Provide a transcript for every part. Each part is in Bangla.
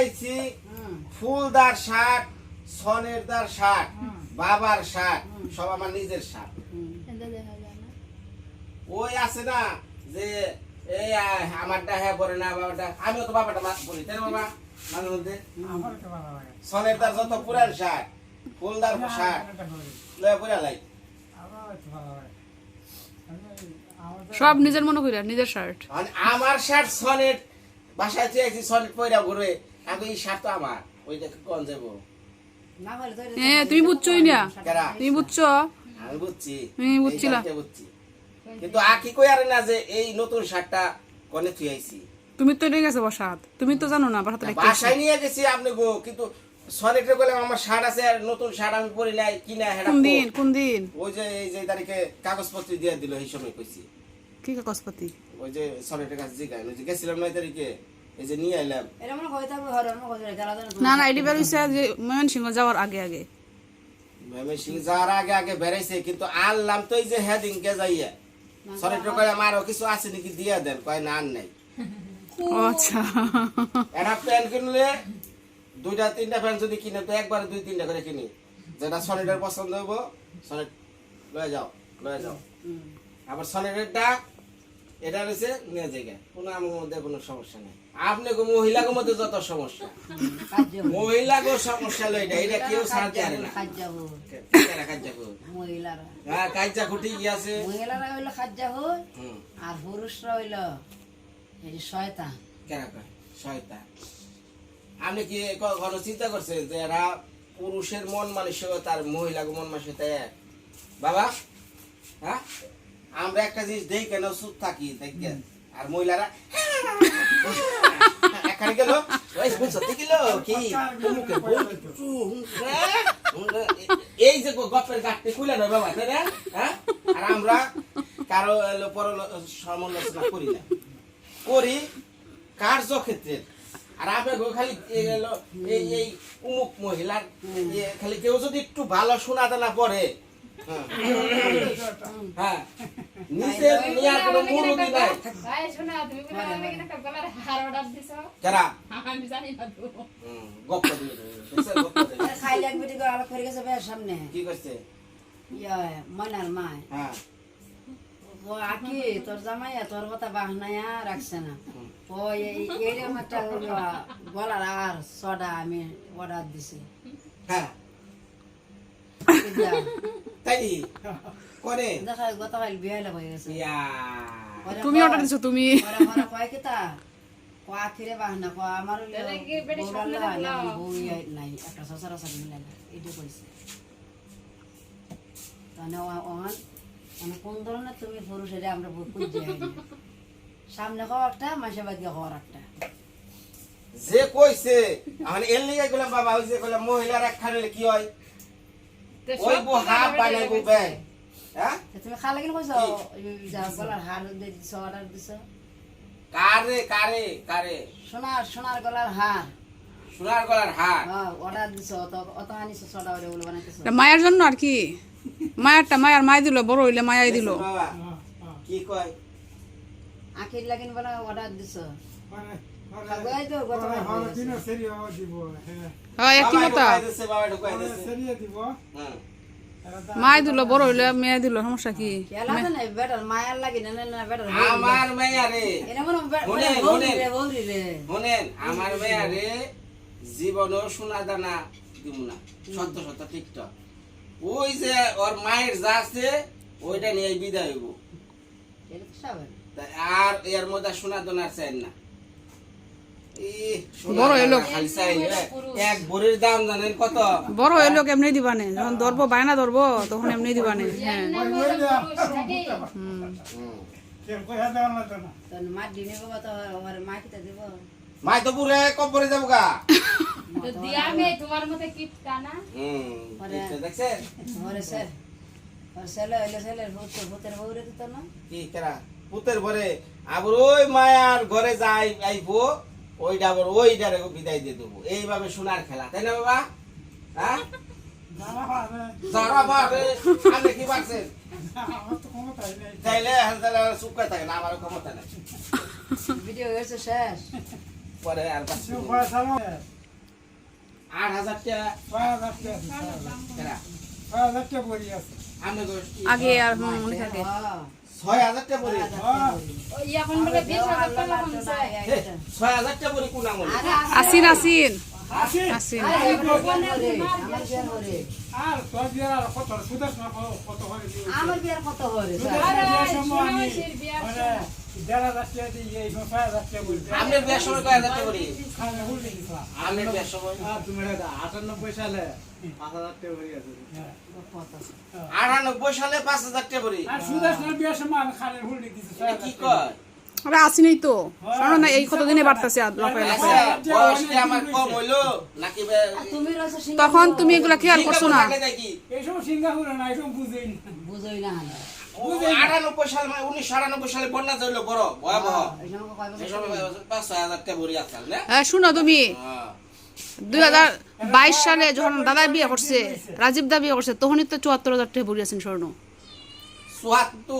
পাইছি ফুলদার শার্ট সনেরদার শার্ট বাবার শার্ট সব আমার নিজের শার্ট ওই আছে না যে এই আমারটা হ্যাঁ পরে না বাবাটা আমিও তো বাবাটা বলি তাই বাবা? মাঝে মধ্যে। লাগে সনেরদার যত পুরান শার্ট ফুলদার শার্ট লয়ে পুরা লাই। সব নিজের মনে করি নিজের শার্ট। মানে আমার শার্ট সনেট বাসায় চেয়েছি সনেট পয়রা ঘুরে। আমি এই শার্ট আমার। ওই দেখে কোন যাব? হ্যাঁ তুমি বুঝছোই না। তুমি বুঝছ? আমি বুঝছি। বুঝছিলাম। কিন্তু আকি কই আরে না যে এই নতুন শার্টটা কনে আইছি। তুমি তো নিয়ে গেছো বাসাত। তুমি তো জানো না বাসাতে রেখে বাসায় নিয়ে গেছি আপনি গো কিন্তু সনেটে বলে আমার শার্ট আছে আর নতুন শার্ট আমি পরি নাই কিনা হেডা কোন দিন কোন দিন? ওই যে এই যে তারিখে কাগজপত্র দিয়ে দিল এই সময় কইছি। কি কাগজপাতি ওই যে সনেটের কাছে জিগাই ওই যে গেছিলাম নয় তারিখে। এই যে নিয়ে এলাম না না এটি বের হইছে যে ময়মনসিংহ যাওয়ার আগে যাওয়ার আগে আগে কিন্তু আনলাম তো এই যে হেডিং কে যাইয়া সনেটে কয় আমার কিছু আছে নাকি দিয়ে দেন? কয় না আর নাই। আচ্ছা। একটা প্যান্ট কিনলে দুইটা তিনটা প্যান্ট যদি কিনে তো একবারে দুই তিনটা করে কিনি। যেটা সনেটের পছন্দ হইব সনেট লয়ে যাও লয়ে যাও। আবার সনেটেরটা এটা নিয়ে জায়গা কোনো আমার মধ্যে কোনো সমস্যা নেই। আপনি গো মধ্যে যত সমস্যা। মহিলাগো সমস্যা লই এটা এটা কেউ না। কেরা কো? মহিলারা হ্যাঁ কাজ্জা খুঁটি গিয়াছে মহিলারা হইল খাজ্জা হই আর পুরুষরা হইল এই শয়তান। কয়? শয়তান। আপনি কি কখনো চিন্তা করছেন যে এরা পুরুষের মন মানসিকতা আর মহিলা মন মানসিকতা বাবা? হ্যাঁ? আমরা একটা জিনিস দেই কেন চুপ থাকি দেখেন আর মহিলারা এখানে গেল হ্যাঁ? এই যে গপ্পের গাঠটি খুলে নয় বাবা, তাই না? হ্যাঁ? আর আমরা কারও পর সমালোচনা করি না। করি কার্যক্ষেত্রে। আর আপনি খালি এই উমুক মহিলার খালি কেউ যদি একটু ভালো শোনা না পড়ে হ্যাঁ, হ্যাঁ নিচে নিয়ে কোনো মুরুদি নাই ভাই শোনা তুমি বলে আমাকে একটা গলার হার অর্ডার দিছো যারা আমি জানি না তো হুম, গপ্প দিয়ে দেবে, দেখছেন, গপ্প দিয়ে দেবে। খাইলে করে? গেছে বের সামনে কি করছে? ইয়া ময়নার মায় হ্যাঁ। ও আকি তোর জামাই তোর কথা বাহনায়া রাখছে না ও এই- এইরকম একটা গলার আর সডা আমি অর্ডার দিছি হ্যাঁ। দিয়া, তাই? করে। দেখা গতকাল বিয়ে হয়ে গেছে। ইয়া। তুমি অর্ডার দিছো তুমি? ওরে ঘরে কয় কি তা? ক আখিরে বাহনা ক আমার হইল তাহলে কি বেটি বউ স্বপ্নে রান্না না, দেখলাম? আমার বউ নাই একটা সসার সসার মিলে না এটা কইছে। তাহলে অন মানে কোন ধরনের তুমি পুরুষ এটা আমরা বুঝতে যাই সামনে খাওয়া একটা মাসে বাদ দিয়ে খাওয়ার একটা। যে কইছে আমি এর লিগে গেলাম বাবা ওই যে মহিলার কি হয়? ওই কথা হাফ বানাইবো। হ্যাঁ? তুমি খালে কিনে কইছো? যা গলার হার দিছো অর্ডার দিছো। কারে কারে কারে? সোনার সোনার গলার হার সোনার গলার হার হ্যাঁ অর্ডার দিছো অত অত আনিছো সডা ওরে বলে বানাইতেছো। এটা মায়ের জন্য আর কি? মায়েরটা মায়ের মায় দিল বড় হইলে মায়াই দিল। বাবা হ্যাঁ, হ্যাঁ। কি কয়? আখির লাগিন বলে অর্ডার দিছো। মানে- হয়ে হ্যাঁ। মায় দিল বড় হইলে মেয়ে দিল সমস্যা কি? খেলা তো নাই বেটার মায়ার লাগি না না না বেটার আমার মেয়া রে। এটা মনে মনে, বৌরি মনে। রে বৌরি রে। শোনেন আমার মেয়া রে জীবনও সোনা দানা দিব না। সত্য সত্য টিকটক ওই যে ওর মায়ের যা আছে ওইটা নিয়ে বিদায় হইব। আর এর মধ্যে সোনা দানা চাই না। বড় এলো। এক ভরির দাম জানেন কত? বড় হইল কেমনি দিবানে যখন ধরবো বায়না ধরবো তখন এমনি দিবানে। হ্যাঁ। তো পুরে যাব গা। দিয়া মে তোমার মতে কিট কানা হুম দেখছেন? ওরে স্যার ওর ছেলে হইলে ছেলের ভূত ভূতের বউরে দিত না। কি কেরা? পুতের ঘরে। আবার ওই মায়ার ঘরে যাই আইবো। ওইটা আবার ওইটারে বিদায় দিয়ে দেবো। এইভাবে সোনার খেলা তাই না বাবা? হ্যাঁ? যারা পারে আপনি কি পারছেন থাকে না আমার ক্ষমতা নেই। ভিডিও হয়েছে শেষ। পরে আর। আট হাজার টাকা আগে আর অনেক আগে হ্যাঁ। ছয় হাজার টাকা পরে ওই এখন বলে বিশ হাজার টাকা ছয় হাজার টাকা কোন আমল? আসিন আসিন। করে? বিয়ার মানে আটানব্বই সালে পাঁচ হাজার টাকা বড়ি আছে। হ্যাঁ। আটানব্বই সালে পাঁচ হাজার টাকা হুল্লি কি। কয়? আরে আসিনই তো। শোনো না এই কতদিনে বাড়তেছে আচ্ছা, লাফায় বয়স কি আমার কম হইল? নাকি বে- তুমি তখন তুমি এগুলা খেয়াল করছ না? না না। না আটানব্বই সাল মানে উনিশশো আটানব্বই সালে বন্যা যে বড় ভয়াবহ। এই সময় কয় বছর? এই সময় পাঁচ ছয় হাজার টাকা ভরি আসল হ্যাঁ, শুনো তুমি। হ্যাঁ। দুই হাজার বাইশ সালে যখন দাদা বিয়ে করছে রাজীব দা বিয়ে করছে তখনই তো চুয়াত্তর হাজার টাকা ভরি আছেন স্বর্ণ।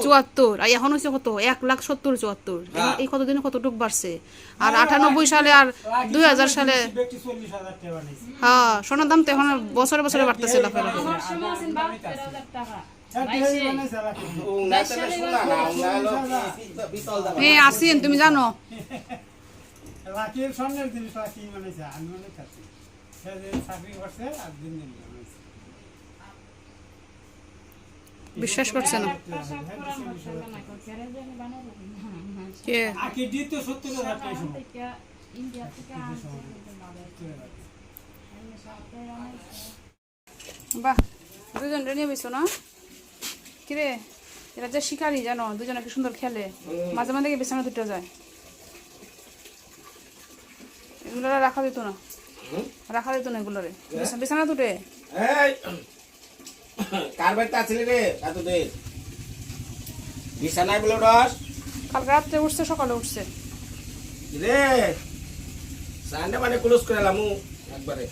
চুয়াত্তর। আর এখন হচ্ছে কত? এক লাখ সত্তর চুয়াত্তর। হ্যাঁ। এই কতদিনে কতটুক বাড়ছে? আর আটানব্বই সালে আর দুই হাজার সালে হ্যাঁ সোনার দাম তো এখন বছরে বছরে বাড়তেছে হ্যাঁ, পিতল দাম। হ্যাঁ আসিন তুমি জানো? জিনিস বানাইছে আমি অনেক আছি সে যে চাকরি করছে আর দিন দিন। বাবা করছে সপ্তাহে আনাইছে বাহ দুজন নিয়ে বইছো না? কিরে এরা যে শিকারি জানো? দুজনে কি সুন্দর খেলে। মাঝে মাঝে বিছানা দুটো যায়। এগুলো রাখা যেত না। রাখা যেত না এগুলোরে। বিছানা- বিছানা দুটে? কার বাড়িতে আছিলি রে এতদিন? বিছানায় বলে রস কালকে রাত্রে উঠছে সকালে উঠছে। রে সানডে মানে ক্লোজ করে এলাম একবারে।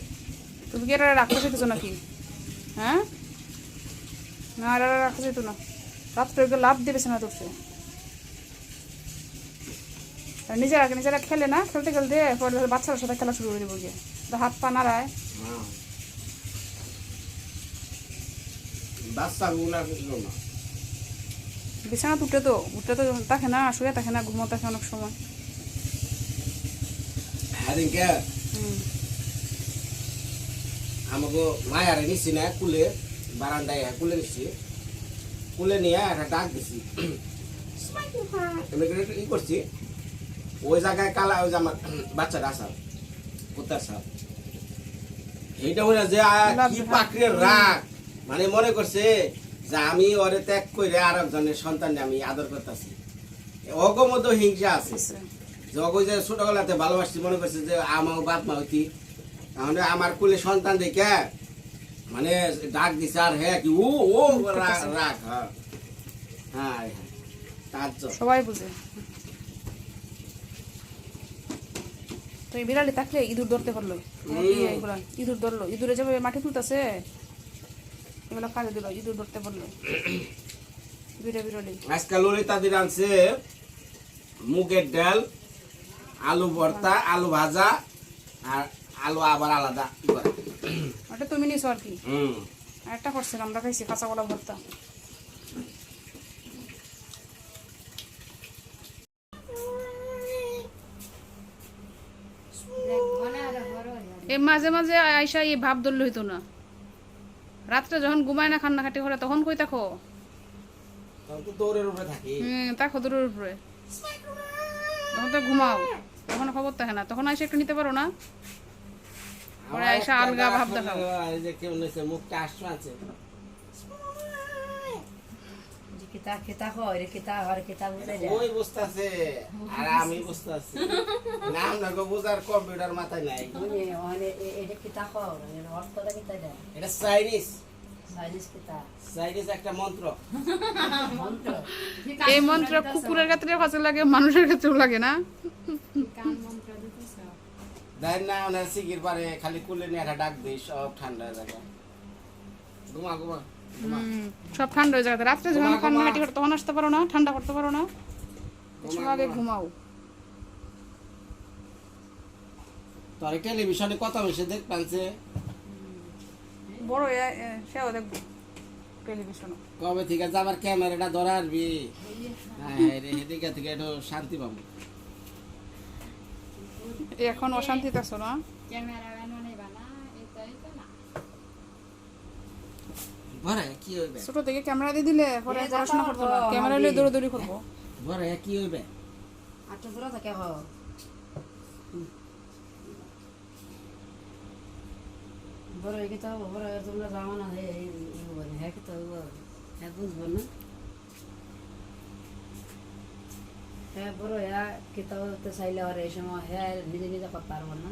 তুমি কি এটা রাখতে চাইতেছো নাকি? হ্যাঁ? না এটা রাখতে চাইতো না। রাত্রে ওকে লাভ দিয়ে বিছানা উঠছে নিজেরা নিজেরা খেলে না খেলতে খেলতে পরে ধরো সাথে খেলা শুরু করে দেবো গিয়ে। হাত পা নাড়ায় হ্যাঁ। বাচ্চা গুলা বুঝলো না। বিছানা উঠে তো উঠে তো থাকে না শুয়ে থাকে না ঘুমো থাকে অনেক সময় সেদিনকে আমাকে মায়ারে নিচ্ছি না কুলে বারান্দায় কুলে নিচ্ছি কুলে নিয়ে একটা ডাক দিছি। ই করছি। ওই জায়গায় কালা ওই যে আমার বাচ্চাটা আসাল কুত্তার সাপ। এইটা মনে যে কি পাকড়ে রাগ। মানে মনে করছে যে আমি ওরে ত্যাগ করে আর একজনের সন্তান আমি আদর করতেছি অগমত হিংসা আছে যে অগো যে ছোটবেলাতে ভালোবাসছি মনে করছে যে আমার বাপ মা হইতি তাহলে আমার কুলে সন্তান দেখে মানে ডাক দিছে আর হ্যাঁ কি ও ও রাগ রাগ হ্যাঁ হ্যাঁ হ্যাঁ সবাই বুঝে তো এই বিড়ালি থাকলে ইঁদুর ধরতে পারল ইয়ে ইঁদুর ধরলো ইঁদুরে যাবে মাটি তুলতেছে এগুলো কাজে দিল ইঁদুর ধরতে পারল বিড়ে বিড়ালি আজকে ললিতা দিন আনছে মুগের ডাল আলু ভর্তা আলু ভাজা আর আলু আবার আলাদা ওটা তুমি নিছো আর কি? হুম। একটা করছে আমরা খাইছি কাঁচা কলা ভর্তা। এ মাঝে মাঝে আয়সা এই ভাব ধরলে হইতো না। রাত্রে যখন ঘুমায় না খান্না খাটি করে তখন কই দৌড়ের থাকি। হুম তাকো দূরের উপরে। তখন তো ঘুমাও তখন খবর থাকে না। তখন আইসা একটু নিতে পারো না? পরে আইসা আলগা ভাব দেখাও। মুখটা আসছে কিতা কিতা হয় রে কিতা হয় কিতা বুঝে যায়। ওই বুঝতে আছে আর আমি বুঝতে আছি নাম না গো বুঝার কম্পিউটার মাথায় নাই। মানে মানে এটা কিতা হয় মানে অর্থটা কিতা যায়? এটা চাইনিজ। সাইনিস কিতা? চাইনিজ একটা মন্ত্র। মন্ত্র? এই মন্ত্র কুকুরের ক্ষেত্রে কাছে লাগে মানুষের ক্ষেত্রেও লাগে না। কান মন্ত্র দিতেছ দেখ না ওনার সিগির পারে খালি কুলে নিয়ে একটা ডাক দিই সব ঠান্ডা জায়গা ঘুমা ঘুমা। সব ঠান্ডা হয়ে যাবে। রাত্রে যখন করে তখন আসতে পারো না ঠান্ডা করতে পারো না। সব আগে ঘুমাও। তোর টেলিভিশনে কত বেশি দেখ পাচ্ছে বড় সেও দেখব টেলিভিশন কবে থেকে যে আমার ক্যামেরাটা ধরে আসবি? হ্যাঁ রে এদিকে থেকে একটু শান্তি পাবো। এখন অশান্তিতে আছো না? ক্যামেরাম্যান নেবা না এটাই তো না ভরে কি হইবে। ছোট থেকে ক্যামেরা দিয়ে দিলে পরে পড়াশোনা করতে করব, না ক্যামেরা নিয়ে। দৌড়াদৌড়ি করব। ভরে কি হইবে। আটটা দূরে থাকে হ বড় একে তো বড় তোমরা যাও না হে বলে। হ্যাঁ কি তো হ্যাঁ বুঝব না। হ্যাঁ বড় হ্যাঁ কি তো তো চাইলে আর এই সময় হ্যাঁ নিজে নিজে করতে পারব না।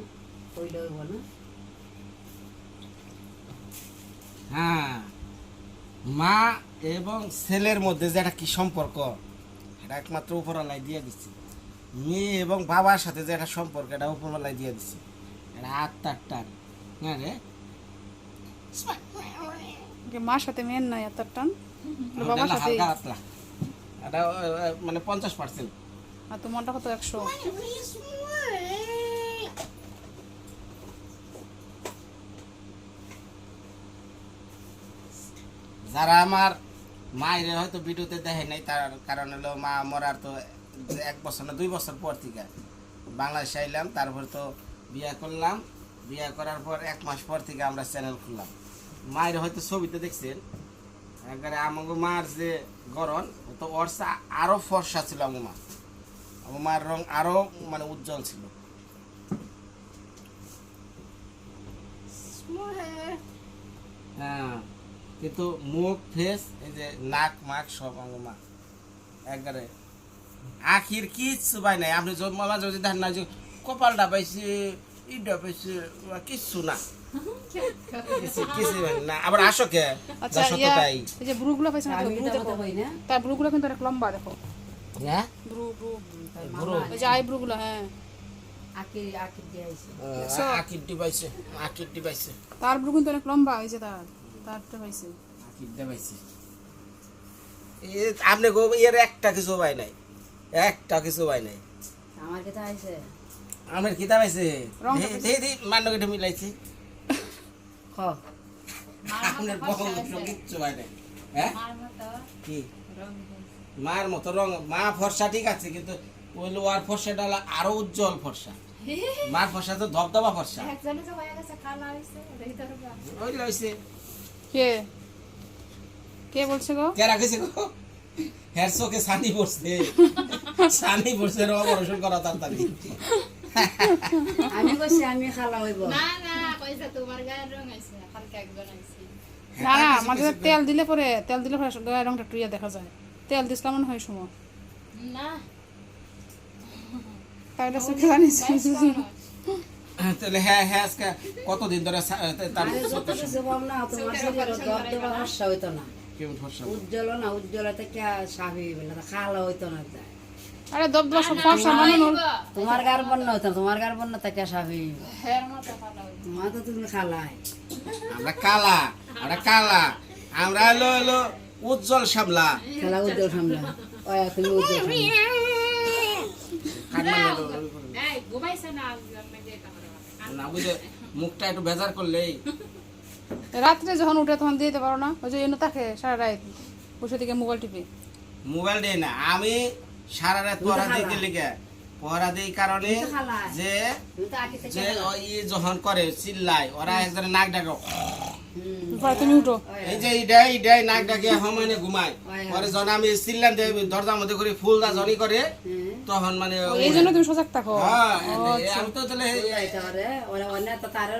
কইলে হইব না। হ্যাঁ। মা এবং ছেলের মধ্যে যে একটা কি সম্পর্ক এটা একমাত্র উপরওয়ালাই দিয়ে দিচ্ছে। মেয়ে এবং বাবার সাথে যে একটা সম্পর্ক এটা উপরওয়ালাই দিয়ে দিচ্ছে। এটা আত্মার টান হ্যাঁ রে। মার সাথে মেয়ের নাই এত টান ওটা বাবার না সাথে হালকা এটা মানে পঞ্চাশ পার্সেন্ট আর তোমারটা কত? একশো। যারা আমার মায়ের হয়তো ভিডিওতে দেখে নাই তার কারণ হলো মা মরার তো এক বছর না দুই বছর পর থেকে বাংলাদেশে আইলাম তারপর তো বিয়ে করলাম। বিয়ে করার পর এক মাস পর থেকে আমরা চ্যানেল খুললাম। মায়ের হয়তো ছবিতে দেখছেন একবারে আমাকে মার যে গরম ও তো ওর চা- আরও ফর্সা ছিল আমার মা আমার মার রং আরও মানে উজ্জ্বল ছিল। হ্যাঁ। কিন্তু মুখ ফেস এই যে নাক মাক সব আমার মা। একবারে। আখির কিচ্ছু পাই নাই। আপনি মামা যদি ধান না যে কপালটা পাইছে ইটা পাইছে কিচ্ছু না। কিছু কিছু আবার আসো কে? আচ্ছা যা সত্যটাই এই যে ব্রুগুলো পাইছে না তার ব্রুগুলো কিন্তু অনেক লম্বা দেখো। হ্যাঁ? ব্রু ব্রু বুড়ো? এই যে আই ব্রুগুলো হ্যাঁ। দিয়ে আইছে। তার ব্রু কিন্তু অনেক লম্বা হয়েছে যে তার। তারটা পাইছে। আকিরটা পাইছে। আপনি গো এর একটা কিছু পাই নাই। একটা কিছু পাই নাই। আমার কথা আইছে আমার কিতাব আছে রংটা দে দে মান্য কেটে মিলাইছি। খ। আপনার বহু কিচ্ছু পাই নাই। হ্যাঁ? মার মতো কি? রং মার মতো রং মা ফর্সা ঠিক আছে কিন্তু ওই লোয়ার ফর্সাটা হলো আরও উজ্জ্বল ফর্সা। মার ফর্সা তো ধবধবা ফর্সা। হয়ে। ওই লইছে। কে? কে বলছে গো? কে রাখেছে গো? চোখে সানি পড়ছে সানি পড়ছে র অপারেশন করা তাড়াতাড়ি। আমি কইছি আমি খালা হইব। না না কইছে তোমার গায়ের রং হয়েছে হালকা একজন হয়েছে না না মাঝে মাঝে তেল দিলে পরে তেল দিলে পরে গায়ের রংটা একটু ইয়ে দেখা যায়। তেল দিসলাম মনে হয় সময় না। তাহলে চোখে জানিস তাহলে হ্যাঁ হ্যাঁ আজকে কতদিন ধরে তার কেমন ফর্সা উজ্জ্বল না স্বাভাবিক না খালা হইতো না আরে দব দব সব ফর্সা মানে তোমার গার বন্য হইতো না, তোমার গার বন্য স্বাভাবিক তোমার তো তুমি খালাই আমরা কালা আমরা কালা। আমরা হলো হলো উজ্জ্বল সামলা। খেলা উজ্জ্বল সামলা। তুমি উজ্জ্বল সামলা। ঘুমাইছে না না বুঝে মুখটা একটু বেজার করলেই। রাত্রে যখন উঠে তখন দিতে পারো না ওই যে এনে থাকে সারা রাত বসে থেকে মোবাইল টিপে। মোবাইল দেই না আমি সারা রাত পড়া দিতে লিগে পড়া দেই কারণে। যে যে ওই যখন করে চিল্লায় ওরা একজনে নাক ডাকে। তুমি উঠো। এই যে ইডাই ইডাই নাক ডাকে হমানে ঘুমায়। পরে যখন আমি চিল্লান দিয়ে দরজার মধ্যে করে ফুল দা জনি করে। তখন মানে এই জন্য তুমি সজাগ থাকো। হ্যাঁ আমি তো তাহলে ওরা অন্য তো তার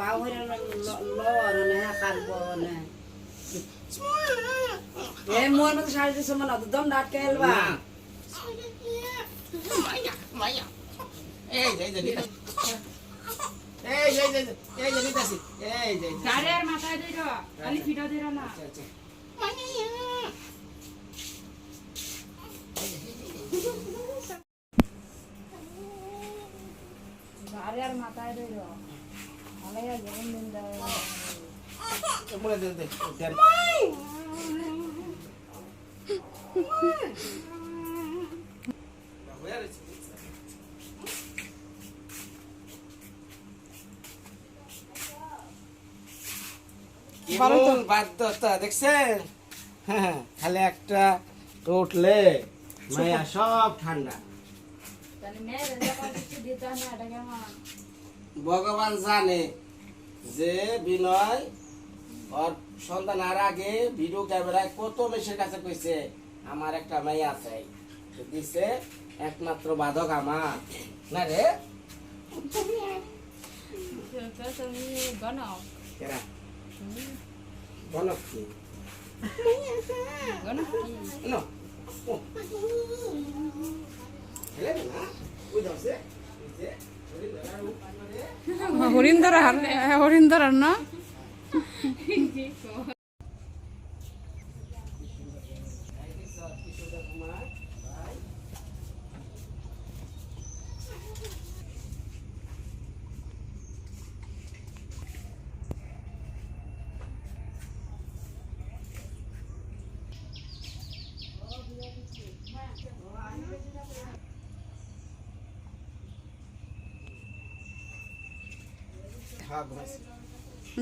বাউ হইরে লওয়ার না কারব না এ মোর মতো শাড়ি দিছ মনে তো দম ডাটকে এলবা না। এই যে এই যে এই এই এই নিতাছি। এই এই যে। মাথায় দিল খালি ফিটা না। আচ্ছা, আচ্ছা। দেখছেন? হ্যাঁ, হ্যাঁ, খালি একটা উঠলে মায়া সব ঠান্ডা। ভগবান জানে। যে বিনয় ওর সন্তান আর আগে ভিডিও ক্যামেরায় কত মেশের কাছে কইছে আমার একটা মেয়ে আছে। দিছে একমাত্র বাধক আমার। না রে? গণক। কি? গণক কি? হ্যাঁ, হরিন্দর হরিন্দর হ্যাঁ, না।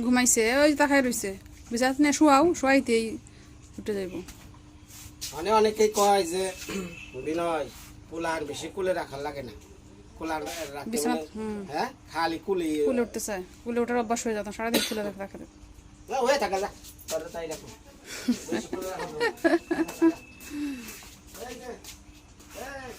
ঘুমাইছি ওই তাকাই রইছে। বুঝাত নে শোয়াও শোয়াইতেই উঠে যাইব। অনেক অনেকেই কয় যে বিনয় কুলার বেশি কুলে রাখার লাগে না। কুলার হ্যাঁ খালি কুলি কুলে উঠতে চায় কুলে ওঠার অভ্যাস হয়ে যেত সারাদিন খুলে রাখতে রাখে হয়ে থাকা যা তাই রাখো বেশি কুলে রাখা যাবে না। এই যে, এই।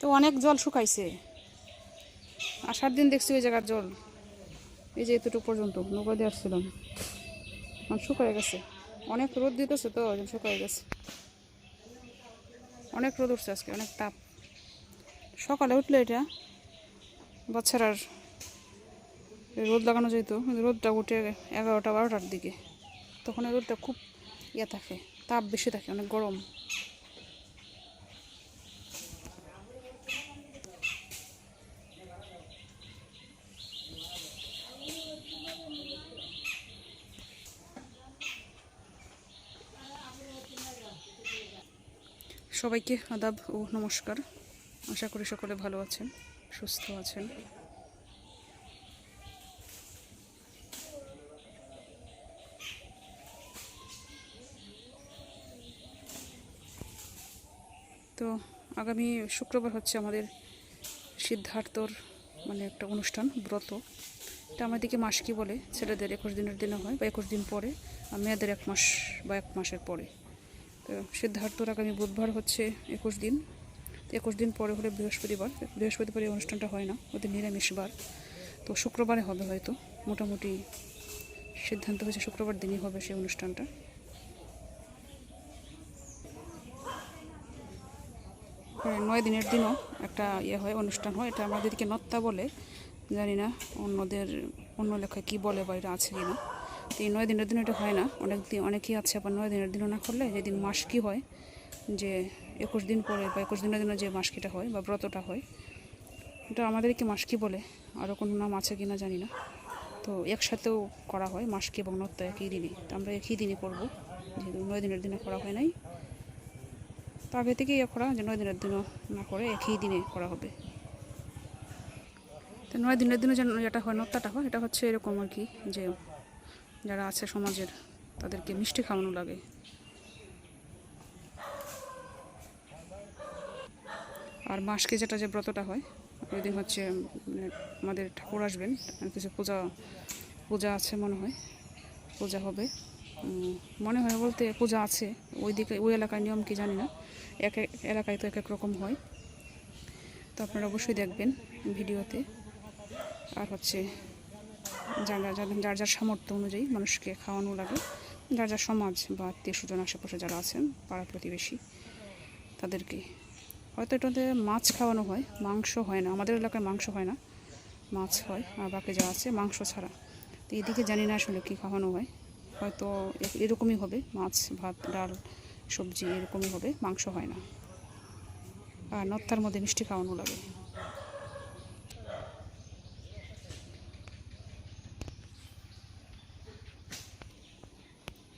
তো অনেক জল শুকাইছে। আসার দিন দেখছি ওই জায়গার জল। এই যে এতটুকু পর্যন্ত, নৌকা দিয়ে আসছিলাম। শুকায় গেছে। অনেক রোদ দিতেছে তো শুকায় গেছে। অনেক রোদ উঠছে আজকে, অনেক তাপ। সকালে উঠলে এটা বাচ্চারার রোদ লাগানো যেত রোদটা উঠে এগারোটা, বারোটার দিকে। তখন রোদটা খুব ইয়ে থাকে, তাপ বেশি থাকে, অনেক গরম। সবাইকে আদাব ও নমস্কার। আশা করি সকলে ভালো আছেন, সুস্থ আছেন। তো আগামী শুক্রবার হচ্ছে আমাদের সিদ্ধার্থর মানে একটা অনুষ্ঠান, ব্রত। এটা আমাদেরকে মাস কি বলে? ছেলেদের একুশ দিনের দিনে হয় বা একুশ দিন পরে, আর মেয়েদের এক মাস বা এক মাসের পরে। তো সিদ্ধার্থর আগামী বুধবার হচ্ছে একুশ দিন। তো একুশ দিন পরে হলে বৃহস্পতিবার। বৃহস্পতিবার এই অনুষ্ঠানটা হয় না, ওদের নিরামিষবার তো শুক্রবারে হবে হয়তো, মোটামুটি সিদ্ধান্ত হয়েছে শুক্রবার দিনই হবে সেই অনুষ্ঠানটা। নয় দিনের দিনও একটা ইয়ে হয়, অনুষ্ঠান হয়। এটা আমাদেরকে নত্তা বলে, জানি না অন্যদের অন্য লেখায় কী বলে বা এটা আছে কি না। তো এই নয় দিনের দিন এটা হয় না। অনেক দিন অনেকেই আছে আবার নয় দিনের দিনও না করলে যেদিন মাস কি হয়, যে একুশ দিন পরে বা একুশ দিনের দিনে যে মাসকিটা হয় বা ব্রতটা হয় এটা আমাদেরকে মাসকি বলে? আরও কোনো নাম আছে কি না জানি না। তো একসাথেও করা হয় মাসকি এবং নত্তা একই দিনে। তো আমরা একই দিনে করব, যেহেতু নয় দিনের দিনে করা হয় নাই। তো আগে থেকেই ইয়ে করা, যে নয় দিনের দিনও না করে একই দিনে করা হবে। তো নয় দিনের দিনে যেন যেটা হয় নত্তাটা হয়, এটা হচ্ছে এরকম আর কি, যে যারা আছে সমাজের, তাদেরকে মিষ্টি খাওয়ানো লাগে। আর মাসকে যেটা যে ব্রতটা হয় ওই দিন হচ্ছে মানে আমাদের ঠাকুর আসবেন কিছু পূজা পূজা আছে মনে হয়, পূজা হবে। মনে হয় বলতে পূজা আছে ওই দিকে ওই এলাকার নিয়ম কি জানি না, এক এক এলাকায় তো এক এক রকম হয়। তো আপনারা অবশ্যই দেখবেন ভিডিওতে। আর হচ্ছে যারা যাদের, যার যার সামর্থ্য অনুযায়ী মানুষকে খাওয়ানো লাগে, যার যার সমাজ বা আত্মীয় স্বজন, আশেপাশে যারা আছেন, পাড়া প্রতিবেশী, তাদেরকে। হয়তো এটাতে মাছ খাওয়ানো হয়, মাংস হয় না, আমাদের এলাকায় মাংস হয় না, মাছ হয়, আর বাকি যা আছে মাংস ছাড়া। তো এদিকে জানি না আসলে কী খাওয়ানো হয়। হয়তো এরকমই হবে, মাছ, ভাত, ডাল, সবজি এরকমই হবে, মাংস হয় না। আর নত্তার মধ্যে মিষ্টি খাওয়ানো লাগে।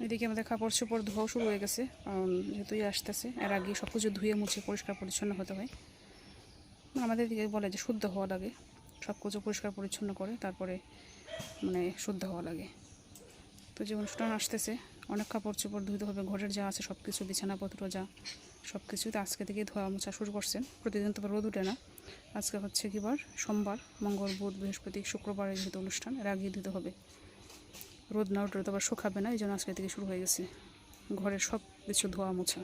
এদিকে আমাদের কাপড় চোপড় ধোয়া শুরু হয়ে গেছে। কারণ যেহেতু ইয়ে আসতেছে, এর আগে সব কিছু ধুয়ে মুছে পরিষ্কার পরিচ্ছন্ন হতে হয়। আমাদের দিকে বলে যে শুদ্ধ হওয়া লাগে। সব কিছু পরিষ্কার পরিচ্ছন্ন করে, তারপরে মানে শুদ্ধ হওয়া লাগে। তো যে অনুষ্ঠান আসতেছে, অনেক কাপড় চোপড় ধুতে হবে, ঘরের যা আছে সব কিছু বিছানাপত্র যা সব কিছুই তো আজকে থেকে ধোয়া মোছা শুরু করছেন। প্রতিদিন তো রোদ উঠে না। আজকে হচ্ছে কি বার? সোমবার, মঙ্গল, বুধ, বৃহস্পতি শুক্রবারে যেহেতু অনুষ্ঠান, এর আগে দিতে হবে। রোদ না উঠলে তো আবার শুকাবে না এই জন্য আজকে থেকে শুরু হয়ে গেছে। ঘরের সব কিছু ধোয়া মোছা।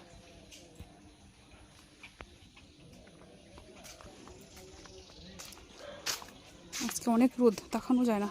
আজকে অনেক রোদ তাকানো যায় না।